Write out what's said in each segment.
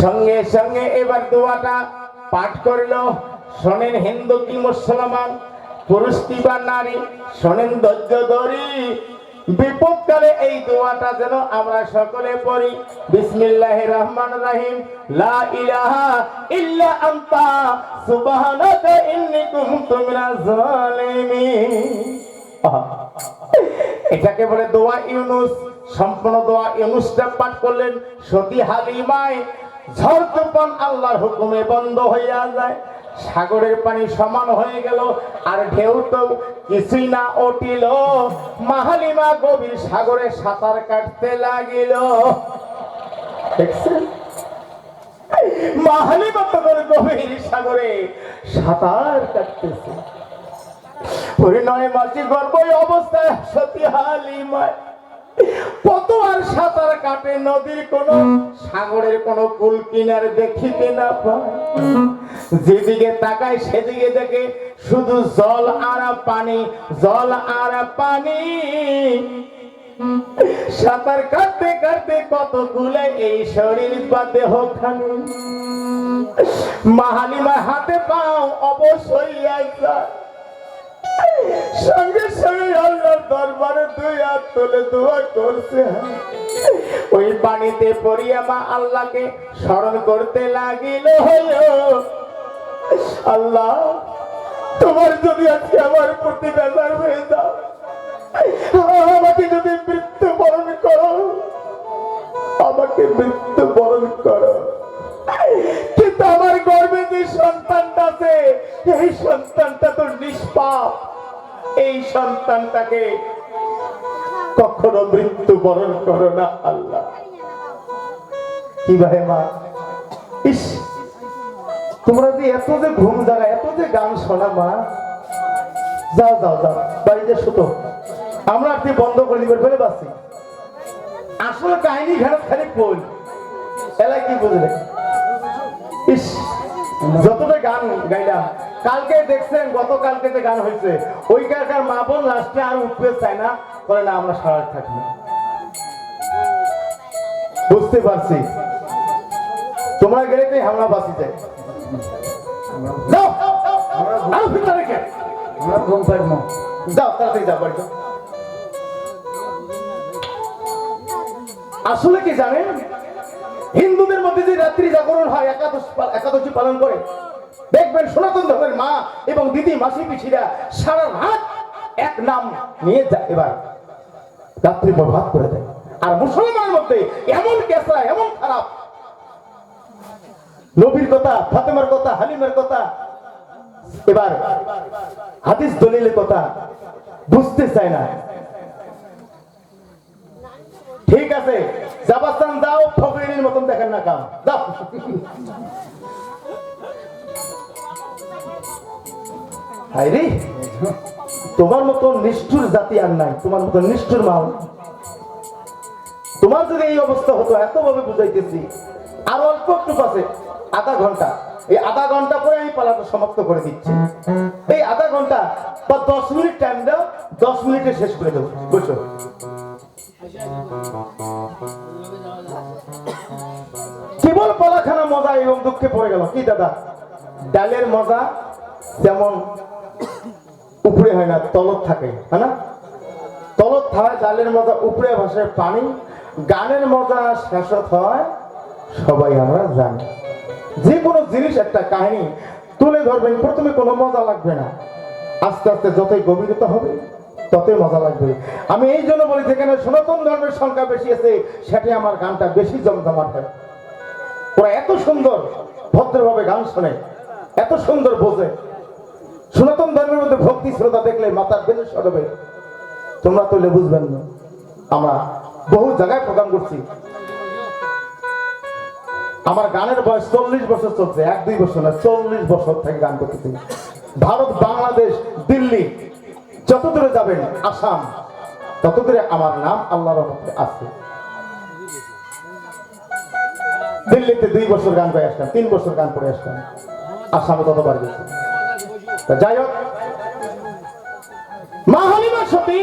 সঙ্গে সঙ্গে এবার দোয়াটা পাঠ করল। শোনেন হিন্দু কি মুসলমান? পুরুষ কি বা নারী? শোনেন ধৈর্য ধরি। বিপদকালে এই দোয়াটা যেন আমরা সকলে পড়ি। বিসমিল্লাহির রহমান রাহিম। লা ইলাহা ইল্লা আনতা। সুবহানাকা ইন্নী কুনতু জালিমিন এটাকে বলে দোয়া ইউনুস। সম্পূর্ণ দোয়া ইউনুসটা পাঠ করলেন। সতী হালিমায় ঝড় আল্লাহর হুকুমে বন্ধ হইয়া যায়। সাগরের পানি সমান হয়ে গেল, আর ঢেউ তো কিছুই না উঠিল। মাহালিমা গভীর সাগরে সাঁতার কাটতে লাগিল। মাহালিমা তো গভীর সাগরে সাঁতার কাটতেছে। পরিণয় মাসি অবস্থায় সতী হালিমায়। কত আর সাঁতার কাটে নদীর কোন, সাগরের কোন কুল কিনারে দেখিতে না যেদিকে তাকায় সেদিকে দেখে শুধু জল আর পানি, জল আর পানি। সাঁতার কাটতে কাটতে কত কুলে এই শরীর বা দেহ খানি মাহালিমা হাতে পাও অবশ্যই একবার সঙ্গে সঙ্গে আল্লাহর দরবারে দুই হাত তুলে দোয়া করছে। ওই পানিতে পড়িয়া মা আল্লাহকে স্মরণ করতে লাগিল আল্লাহ, তোমার যদি আজকে আমার প্রতি বেজার হয়ে যাও, আমাকে যদি মৃত্যু বরণ করো, আমাকে মৃত্যু বরণ করো। কিন্তু আমার গর্বে যে সন্তানটা আছে, এই সন্তানটা তো নিষ্পাপ। এই সন্তানটাকে কখনো মৃত্যু বরণ করো না, আল্লাহ। কি ভাই মা? ইস, তোমরা যে এত যে ঘুম জাগা, এত যে গান শোনা মা। যাও যাও যাও, বাড়িতে শুতো আমরা আপনি বন্ধ করে দিবেন ফেলে বাসি। আসলে কাহিনী ঘাট খালি বল। এলাই কি বুঝলে? ইস, যতটা গান গাইলাম কালকে দেখছেন, গতকালকে যে গান হয়েছে ওই কারকার মা বোন লাস্টে আর উঠতে চায় না, বলে না, আমরা সারা থাকি বুঝতে পারছি। তোমরা গেলে হামলা বাঁচি যাও আসলে কি জানেন? হিন্দুদের মধ্যে যে রাত্রি জাগরণ হয়, একাদশ একাদশী পালন করে দেখবেন সনাতন ধর্মের মা এবং দিদি, মাসি, পিসিরা সারা রাত এক নাম নিয়ে যায় এবার। রাত্রি বরবাদ করে দেয়। আর মুসলমানের মধ্যে এমন কেসা এমন খারাপ। নবীর কথা, ফাতেমার কথা, হালিমের কথা। এবার হাদিস দলিলের কথা বুঝতে চায় না। ঠিক আছে জাবাস্তান যাও ফকরিনের মতন দেখেন না কাম। যাও। আরে তোমার মতো নিষ্ঠুর জাতি আর নাই, তোমার মতো নিষ্ঠুর মাও তোমার যদি এই অবস্থা হতো এত ভাবে বুঝাইতেছি। আর অল্প একটু পাশে, আধা ঘণ্টা। এই আধা ঘণ্টা পরে আমি পালাটা সমাপ্ত করে দিচ্ছি। এই আধা ঘণ্টা, বা দশ মিনিট টাইম দাও, দশ মিনিটে শেষ করে দেবো। বুঝছ কেবল পালাখানা মজা এবং দুঃখে পড়ে গেল। কি দাদা? ডালের মজা যেমন উপরে হয় না, তলত থাকে হ্যাঁ না? তলত হয়, জালের মজা উপরে ভাসে পানি, গানের মজা শেষত হয়, সবাই আমরা জানি। যে কোনো জিনিস একটা কাহিনী তুলে ধরবেন, প্রথমে কোনো মজা লাগবে না। আস্তে আস্তে যতই গভীরতা হবে, ততই মজা লাগবে। আমি এই জন্য বলি, যেখানে সনাতন ধর্মের সংখ্যা বেশি আছে, সেটি আমার গানটা বেশি জমজমাট হয়। ওরা এত সুন্দর, ভদ্রভাবে গান শোনে, এত সুন্দর বোঝে। সনাতন ধর্মের মধ্যে ভক্তি, শ্রদ্ধা দেখলে মাথার বেঁধে সরবে। তোমরা তুলে বুঝবেন না। আমরা বহু জায়গায় প্রোগ্রাম করছি। আমার গানের বয়স চল্লিশ বছর চলছে, এক, দুই বছর না, চল্লিশ বছর থেকে গান করতেছি। ভারত, বাংলাদেশ, দিল্লি, যত দূরে যাবেন, আসাম, তত দূরে আমার নাম আল্লাহর রহমতে আছে। দিল্লিতে দুই বছর গান করে আসলাম, তিন বছর গান করে আসলাম। আসামে ততবার গেছি। যাই হোক। মা হালিমা সতী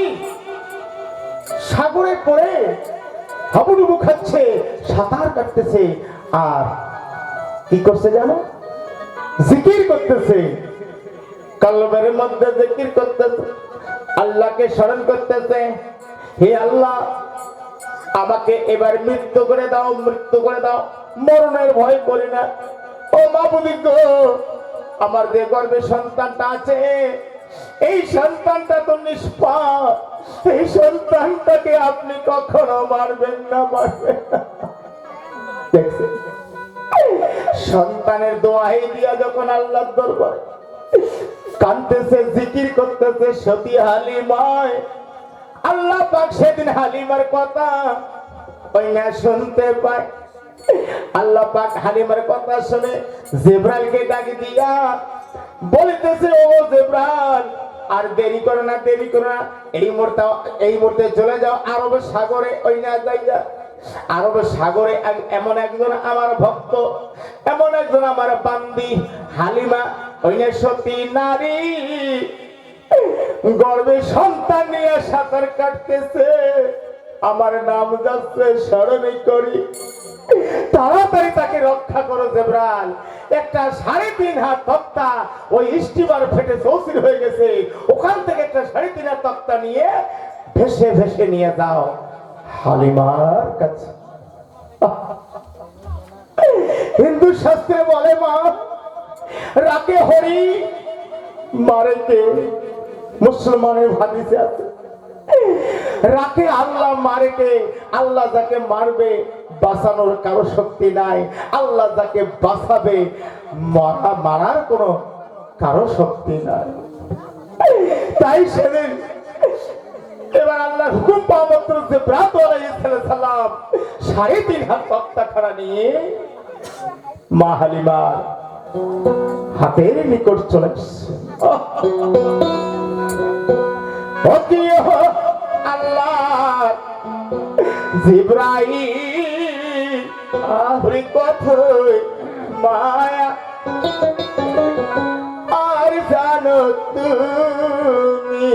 সাগরে পড়ে হাবুডুবু খাচ্ছে, সাঁতার কাটতেছে, আর কি করছে জানো? জিকির করতেছে। কলবের মধ্যে জিকির করতেছে, আল্লাহকে স্মরণ করতেছে। হে আল্লাহ, আমাকে এবার মৃত্যু করে দাও, মৃত্যু করে দাও। মরণের ভয় করি না। ও মাবুদি গো আমার যে গর্ভে সন্তানটা আছে। এই সন্তানটা তো নিষ্পাপ। এই সন্তানটাকে আপনি কখনো মারবেন না, মারবেন? সন্তানের দোয়াই দিয়া যখন আল্লাহর দরবারে কানতেছে, জিকির করতেছে, সতী হালিমায়। আল্লাহ পাক সেদিন হালিমার কথা ওই না শুনতে পায়। আল্লাহ পাক হালিমার কথা শুনে জেব্রাইলকে ডাক দিয়া বলিতেছে, ও জেব্রাইল, আর দেরি করো না, দেরি করো না। এই মুহূর্তে এই মুহূর্তে চলে যাও আরব সাগরে, ওই না যাইয়া আরব সাগরে এমন একজন আমার ভক্ত, এমন একজন আমার বান্দি, হালিমা, ওই না সতী নারী। গর্বে সন্তান নিয়ে সাঁতার কাটতেছে। আমার নাম যাচ্ছে স্মরণে করি। তাড়াতাড়ি তাকে রক্ষা করো জেব্রাল। একটা সাড়ে তিন হাত তক্তা, ওই ফেটে হয়ে গেছে। ওখান থেকে একটা সাড়ে তিন হাত তক্তা নিয়ে ভেসে ভেসে নিয়ে যাও। হালিমার কাছে। হিন্দু শাস্ত্রে বলে, মা, রাকে হরি, মারে কে? মুসলমানের হাদিসে আছে। রাকে আল্লাহ মারে কে? আল্লাহ যাকে মারবে, বাঁচানোর কারও শক্তি নাই। আল্লাহ যাকে বাঁচাবে, মারা মারার কোনো কারও শক্তি নাই। তাই সেদিন এবার আল্লাহ হুকুম পাওয়া যে ব্রাত সালাম সাড়ে তিন হাত তক্তা খাড়া নিয়ে মা হালিমার হাতের নিকট চলে আল্লাহ। কথই মায়া। আর জানো তুমি?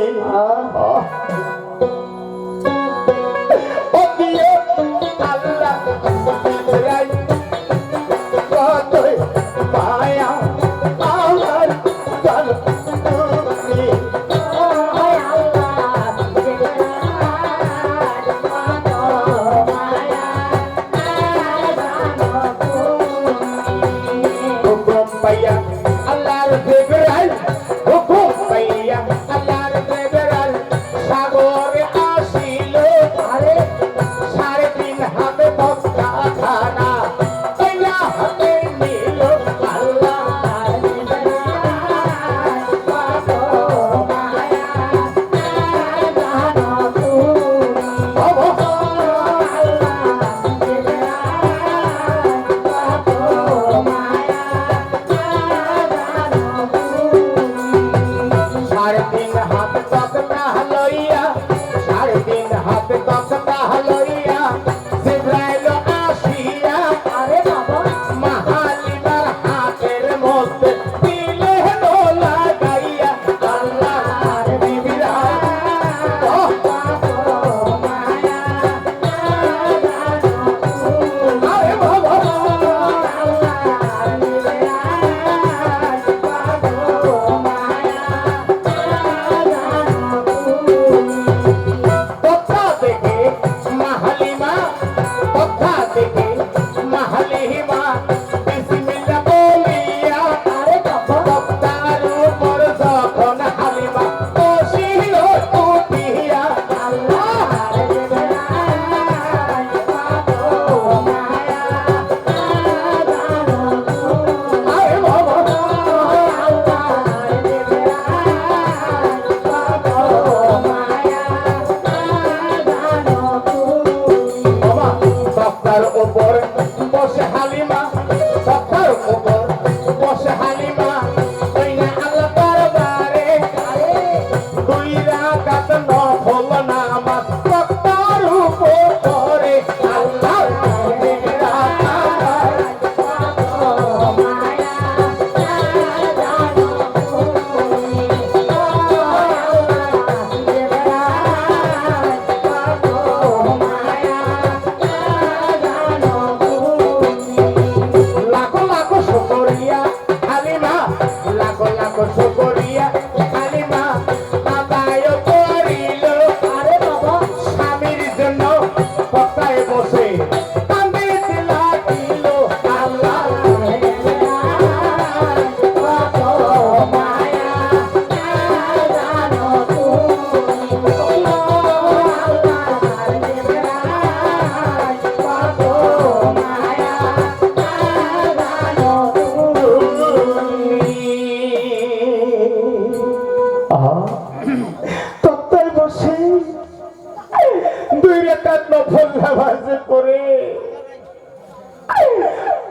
একটা নফল নামাজে পড়ে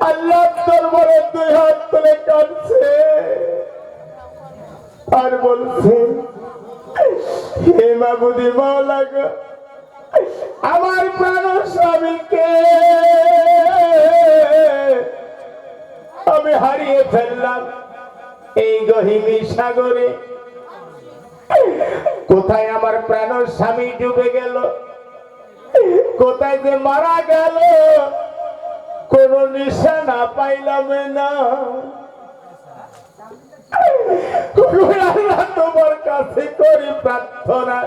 আল্লাহ দরবারে দুই হাত তুলে কাঁদছে। আর বলছে, হে মাগুদি মাওলাগা আমার প্রাণ স্বামীকে আমি হারিয়ে ফেললাম এই গহিনী সাগরে। কোথায় আমার প্রাণ স্বামী ডুবে গেল? কোথায় যে মারা গেল, কোন নিশানা পাইলাম না। তোমার কাছে করি প্রার্থনা।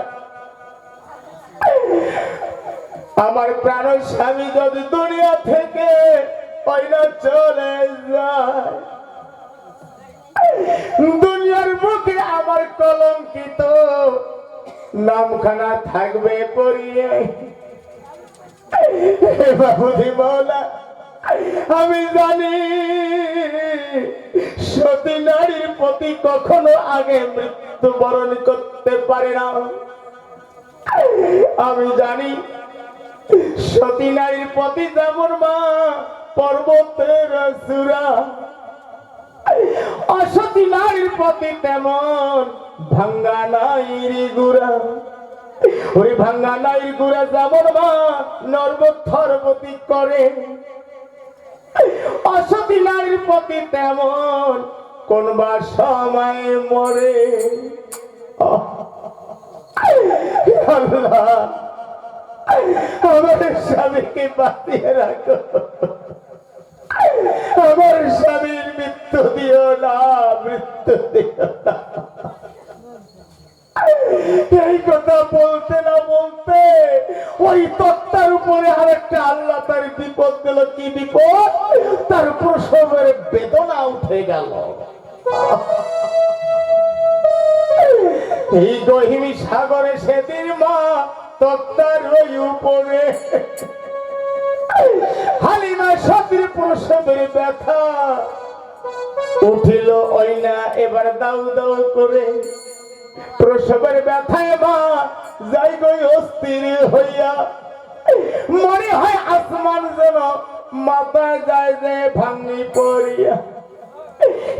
আমার প্রাণ স্বামী যদি দুনিয়া থেকে পয়লা চলে যায়। দুনিয়ার মুখে আমার কলঙ্কিত। নামখানা থাকবে পড়িয়ে। আমি জানি সতী নারীর প্রতি কখনো আগে মৃত্যু বরণ করতে পারে না। আমি জানি সতী নারীর প্রতি যেমন মা পর্বতের সুরা, অসতী নারীর প্রতি তেমন ভাঙ্গা নাইরি গুড়া। ওই ভাঙ্গা নাইর গুড়া যেমন মা নর্বথরবতী করে। অসতী নারীর প্রতি তেমন কোনবা সময় মরে। আমার স্বামীকে বাঁচিয়ে রাখো। আমার স্বামীর মৃত্যু দিও না, মৃত্যু দিও না। এই কথা বলতে না বলতে ওই তত্তার উপরে আরেকটা আল্লাহ তার বিপদ দিল কি বিপদ? তার প্রসবের বেদনা উঠে গেল। এই গহিনী সাগরে সেদিন মা তত্তার ওই উপরে হালিমা সতীর প্রসবের ব্যথা উঠিল। ওই না এবার দাউ দাউ করে প্রসবের ব্যথায় মা যাই গই অস্থির হইয়া, মনে হয় আসমান যেন মাথায় যায় যে ভাঙি পড়িয়া।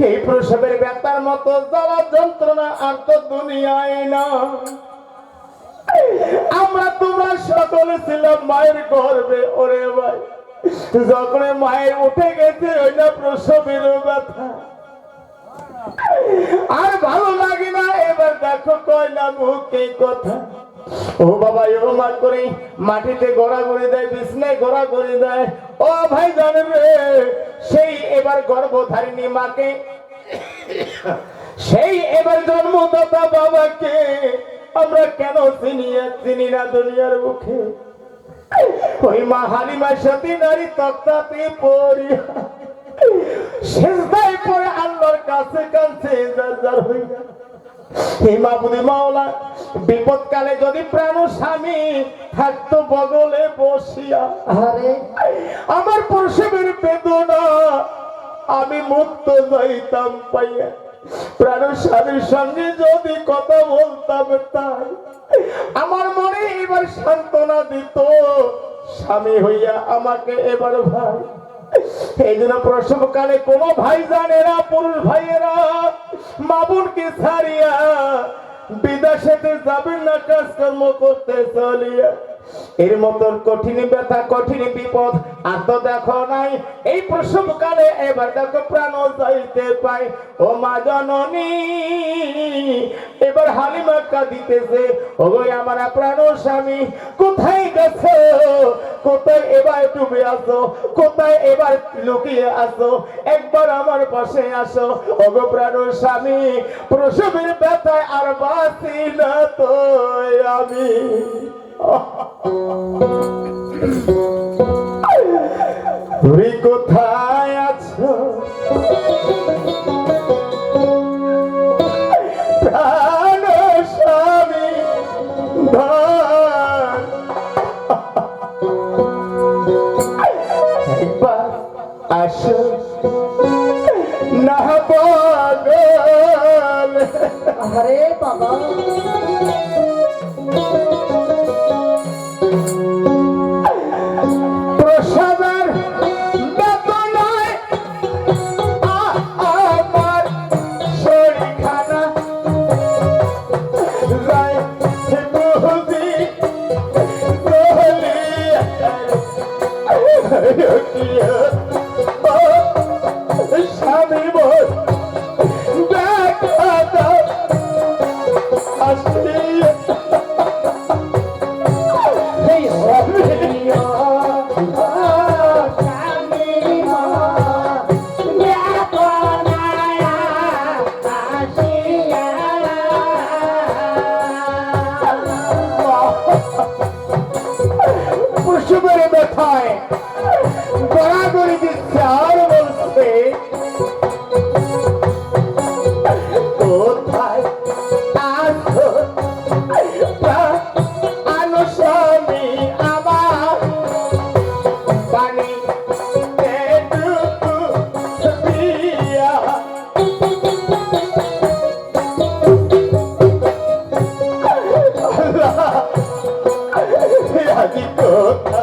এই প্রসবের ব্যথার মতো জ্বালা যন্ত্রণা আর তো দুনিয়ায় না আমরা তোমরা সকলে ছিলাম মায়ের গর্বে ওরে ভাই। যখন মায়ের উঠে গেছে ওইটা প্রসবের ব্যথা। আর ভালো লাগে না, এবার দেখো কয় না মুখে কথা। ও বাবা ও মা করে মাটিতে গোড়া করে দেয়, বিছনায় গোড়া করে দেয়। ও ভাই জানেন সেই এবার গর্ভধারিণী মাকে, সেই এবার জন্মদাতা বাবাকে আমরা কেন চিনি চিনি না দুনিয়ার মুখে? ওই মা হালিমা সতী নারী তক্তাতে পড়িয়া পরে আল্লাহর কাছে কাছে যার হইয়া হে মাবুদি মাওলা বিপদকালে যদি প্রাণ স্বামী থাকতো বগলে বসিয়া। আরে। আমার প্রসবের বেদনা আমি মুক্ত যাইতাম পাইয়া। প্রাণ স্বামীর সঙ্গে যদি কথা বলতাম তাই। আমার মনে এবার সান্ত্বনা দিত স্বামী হইয়া আমাকে এবার ভাই। এই জন্য প্রসবকালে কোনো ভাই জানে না পুরুষ ভাইয়েরা মাবুনকে ছাড়িয়া বিদেশেতে যাবেন না, কাজকর্ম করতে চলিয়া। এর মতন কঠিন ব্যথা, কঠিন বিপদ আর তো দেখো নাই। এই প্রসবকালে এবার দেখো প্রাণ যাইতে পাই ও মা জননী, এবার হালিমা কাঁদিতেছে। ও আমার প্রাণ স্বামী, কোথায় গেছো? কোথায় এবার ডুবে আসো কোথায় এবার লুকিয়ে আসো একবার আমার পাশে আসো। ও গো প্রাণ স্বামী, প্রসবের ব্যথায় আর বাঁচি না তো আমি। তুমি কোথায় আছো আজি কোথায়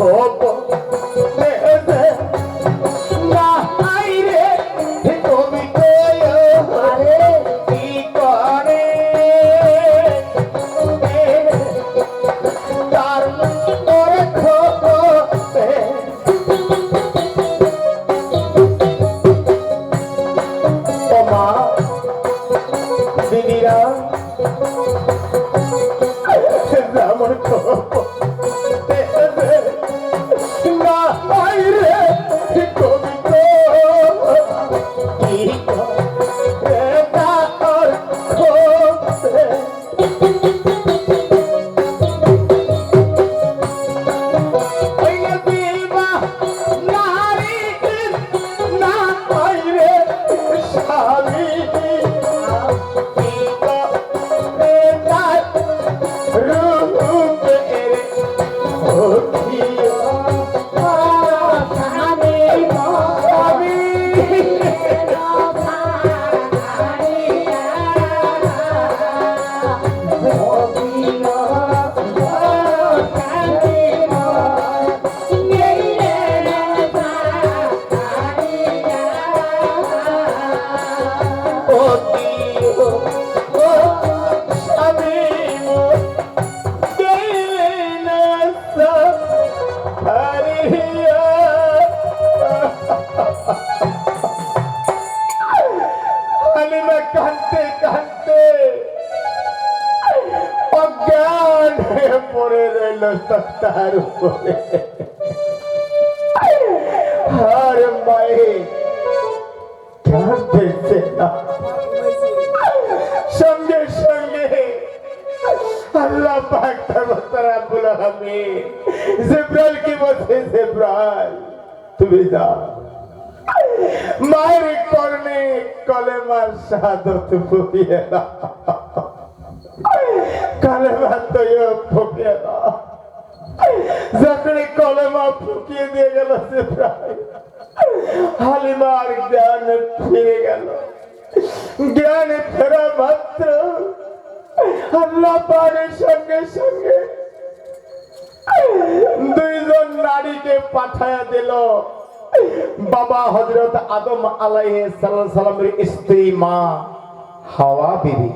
খবর মায়ে কাঁদতেছে না সঙ্গে সঙ্গে আল্লাহ পাক তারা বলা আমি জিব্রাইল কি বলছে, জিব্রাইল, তুমি যাও। মায়ের কর্ণে কলেমার শাহাদত ফুকিয়ে দাও। কলেমা তো ফুকিয়ে দাও। যখন কলেমা ফুকিয়ে দিয়ে গেল জিব্রাইল হালিমার জ্ঞান ফিরে গেল। জ্ঞানে ফেরা মাত্র সঙ্গে সঙ্গে দুইজন নারীকে পাঠায়া দিল। বাবা হজরত আদম আলাইহে সালামের স্ত্রী মা হাওয়া বিবি।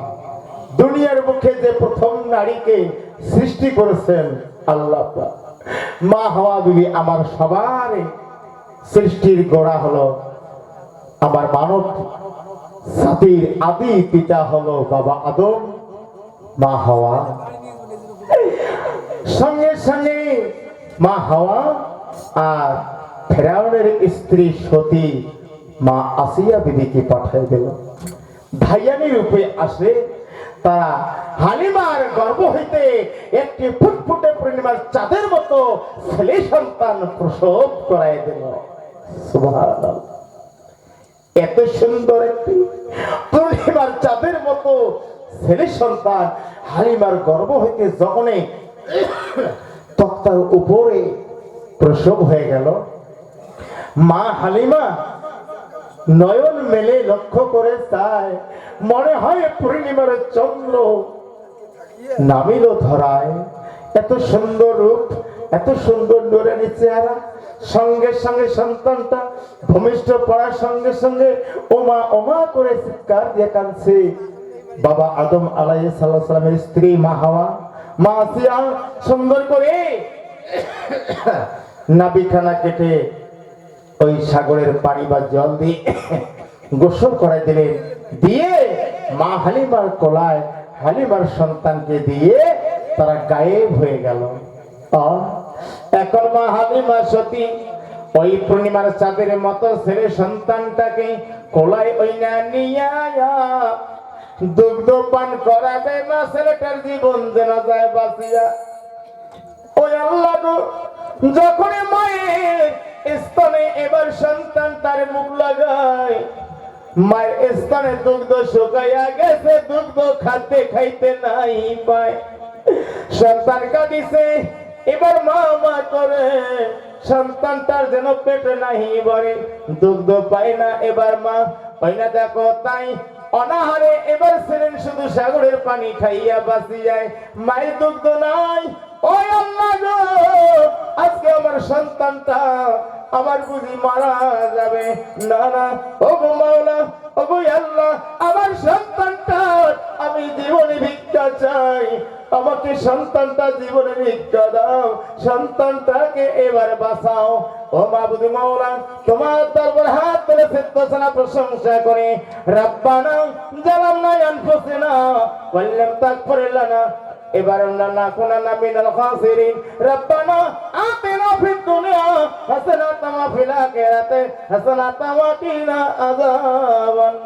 দুনিয়ার মুখে যে প্রথম নারীকে সৃষ্টি করেছেন আল্লাহ মা হাওয়া বিবি আমার সবার সৃষ্টির গোড়া হলো আমার মানব। জাতির আদি পিতা হলো বাবা আদম, মা হাওয়া। সঙ্গে সঙ্গে মা হাওয়া আর ফেরাউনের স্ত্রী সতী মা আসিয়া বিবিকে পাঠিয়ে দিল। ভাইয়ানি রূপে আসে তারা হালিমার গর্ভ হইতে একটি ফুটফুটে পূর্ণিমার চাঁদের মতো ছেলে সন্তান প্রসব করাই দিল। এত সুন্দর একটি পূর্ণিমার চাঁদের মতো ছেলে সন্তান হালিমার গর্ব হইতে যখনই তক্তার উপরে প্রসব হয়ে গেল, মা হালিমা নয়ন মেলে লক্ষ্য করে চায়, মনে হয় পূর্ণিমার চন্দ্র নামিল ধরায়। এত সুন্দর রূপ, এত সুন্দর নোরানি চেহারা। সঙ্গে সঙ্গে সন্তানটা ভূমিষ্ঠ পড়ার সঙ্গে সঙ্গে ওমা ওমা করে চিৎকার দিয়ে কাঁদছে। বাবা আদম আলাই সাল্লামের স্ত্রী মা হাওয়া মা আসিয়া সুন্দর করে নাবিখানা কেটে ওই সাগরের পানি বা জল দিয়ে গোসল করাই দিলেন। দিয়ে মা হালিমার কলায় হালিমার সন্তানকে দিয়ে তারা গায়েব হয়ে গেল। আহ, এখন মা হালিমা সতী, ওই পূর্ণিমার চাঁদের মতো ছেলে সন্তানটাকে কোলায় ওই না নিয়া দুগ্ধ পান করাবে মা ছেলেটার জীবন যেন যায় বাঁচিয়া। ওই আল্লাহ যখন মায়ের স্তনে এবার সন্তান তার মুখ লাগায়, মায়ের স্তনে দুগ্ধ শুকাইয়া গেছে দুগ্ধ খাতে খাইতে নাই পায়। সন্তান কাঁদিছে এবার মা মা করে, সন্তানটার যেন পেটে নাহি বলে দুগ্ধ পায় না এবার মা হয় না দেখো তাই। অনাহারে এবার ছিলেন শুধু সাগরের পানি খাইয়া বাঁচি যায়। মায়ের দুগ্ধ নাই। ওই আল্লাহ আজকে আমার সন্তানটা আমার বুঝি মারা যাবে। না না ওগো মাওলা ওগো আল্লাহ, আমার সন্তানটা আমি জীবনে ভিক্ষা চাই। আমাকে সন্তানটা জীবনে ভিক্ষা দাও, সন্তানটাকে এবার বাঁচাও। ও মাবুদি মাওলা, তোমার দরবার হাত তুলে ফিরদোসনা প্রশংসা করে। রব্বানা, জালামনা, আনফুসিনা, ওয়াল্লাম তাগফির লানা। এবার আমরা না কোনা না মিনাল খাসিরিন। রব্বানা আতিনা ফিদ দুনিয়া হাসানাতাম ওয়া ফিল আখিরাতি হাসানাতাম ওয়া কিনা আযাবান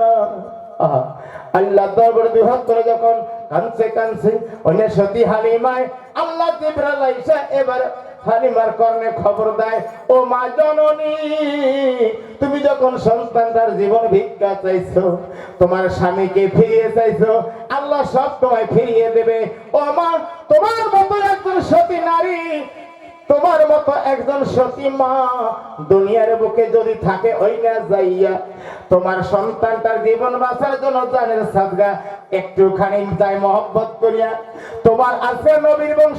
আল্লাহ দরবারে দুই করে যখন কানছে কানছে অন্য সতী হালিমায় আল্লাহ জিব্রাইল আইসা এবার হালিমার কর্ণে খবর দেয়, ও মা জননী, তুমি যখন সন্তানটার জীবন ভিক্ষা চাইছো, তোমার স্বামীকে ফিরিয়ে চাইছো, আল্লাহ সব তোমায় ফিরিয়ে দেবে। ও মা, তোমার মতো একজন সতী নারী, তোমার মতো একজন সতী মা দুনিয়ার বুকে যদি থাকে ওই না যাইয়া, তোমার সন্তানটার জীবন বাঁচার জন্য জানের সাদগা একটুখানি যাই মহব্বত করিয়া। তোমার আছে নবীর বংশ